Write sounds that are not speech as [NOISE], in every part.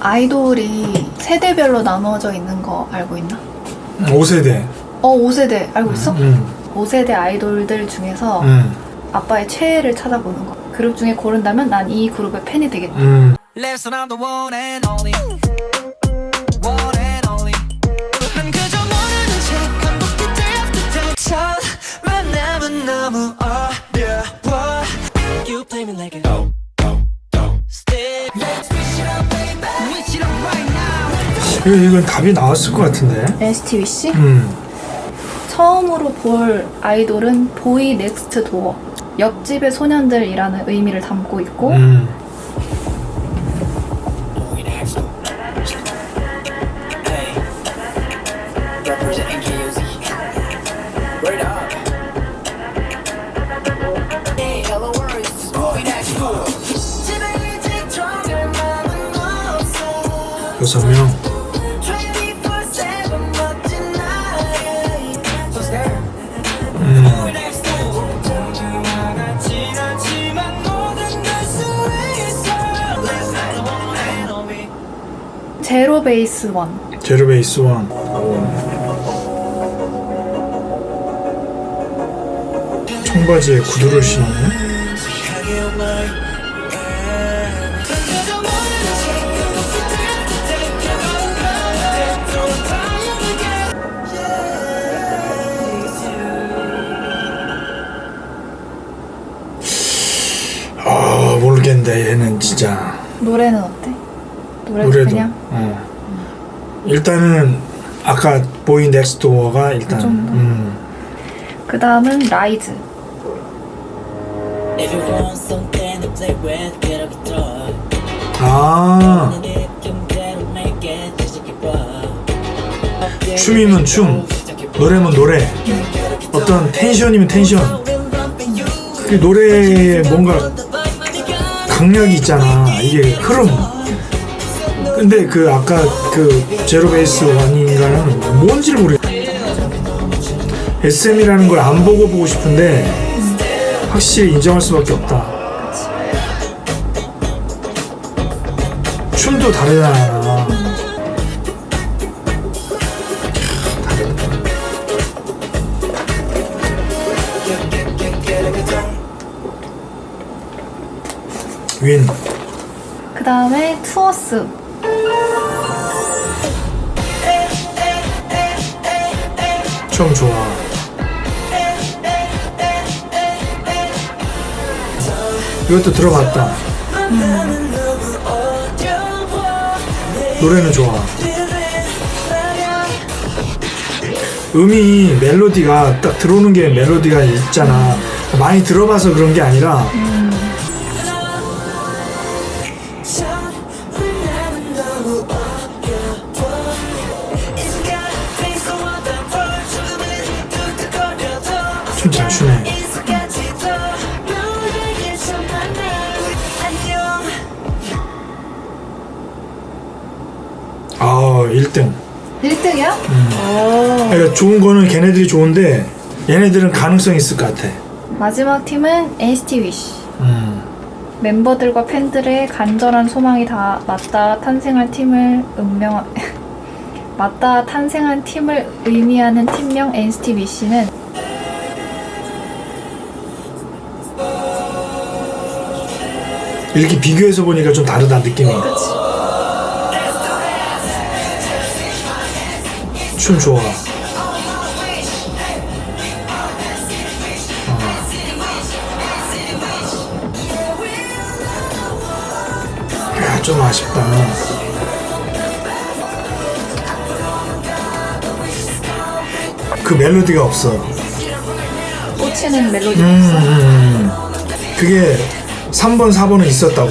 아이돌이 세대별로 나누어져 있는 거 알고 있나? 5세대. 어, 5세대 알고 있어? 음, 5세대 아이돌들 중에서 음, 아빠의 최애를 찾아보는 거. 그룹 중에 고른다면 난 이 그룹의 팬이 되겠다. 음. Listen, I'm the one and only. 이거, 이건 답이 나왔을 것 같은데. NCT 위시? 음. 처음으로 볼 아이돌은 보이 넥스트 도어. 옆집의 소년들이라는 의미를 담고 있고 음. KOZ. Word 제로 베이스 원. 제로 베이스 원. 청바지에 구두를 신었네. 아 모르겠는데 얘는 진짜 노래는 어때? 노래도, 노래도. 그냥 어. 일단은 아까 보이 넥스트 도어가 일단 정도? 음. 그 다음은 라이즈. If you want something to play with, get up and throw it. 아. 춤이면 춤, 노래면 노래. 어떤 텐션이면 텐션. 그 노래에 뭔가 강약이 있잖아. 이게 흐름. 근데 그 아까 그 제로 베이스 원인가는 뭔지를 모르겠어. SM이라는 걸 안 보고 보고 싶은데 확실히 인정할 수밖에 없다. 춤도 다르잖아. 윈. 그 다음에 투어스. 춤 좋아. 이것도 들어봤다. 노래는 좋아. 음이 멜로디가 딱 들어오는 게 멜로디가 있잖아. 많이 들어봐서 그런 게 아니라 춤잘 추네. 아, 1등. 1등이야? 그러니까 좋은 거는 걔네들이 좋은데 얘네들은 가능성 있을 것 같아. 마지막 팀은 NCT 위시. 음. 멤버들과 팬들의 간절한 소망이 다 맞닿아 탄생한 팀을 운명 [LAUGHS] 맞닿아 탄생한 팀을 의미하는 팀명 NCT 위시는 이렇게 비교해서 보니까 좀 다르다 느낌이. 춤 좋아. 어. 야, 좀 아쉽다. 그 멜로디가 없어. 꽂히는 멜로디. 음, 그게 3번, 4번은 있었다고.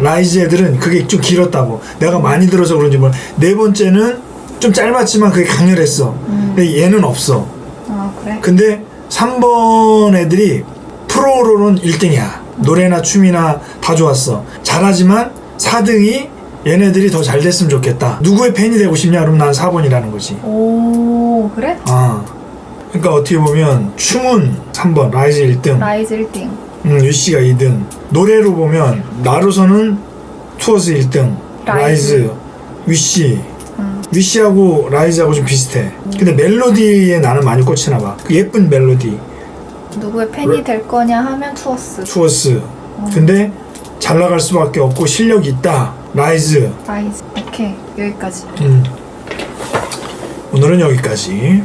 라이즈 애들은 그게 좀 길었다고. 내가 많이 들어서 그런지 몰라. 네 번째는 좀 짧았지만 그게 강렬했어. 근데 얘는 없어. 아 그래? 근데 3번 애들이 프로로는 1등이야. 노래나 춤이나 다 좋았어. 잘하지만 4등이 얘네들이 더 잘 됐으면 좋겠다. 누구의 팬이 되고 싶냐? 그럼 난 4번이라는 거지. 오 그래? 아. 그러니까 어떻게 보면 춤은 3번, 라이즈 1등. 라이즈 1등. 음, 유씨가 2등. 노래로 보면 나루서는 투어스 1등. 라이즈, 위시. 음. 위시하고 라이즈하고 좀 비슷해. 근데 멜로디에 나는 많이 꽂히나 봐. 그 예쁜 멜로디. 누구의 팬이 될 거냐 하면 투어스. 투어스. 근데 잘 나갈 수밖에 없고 실력이 있다. 라이즈. 라이즈. 오케이 여기까지. 음. 오늘은 여기까지.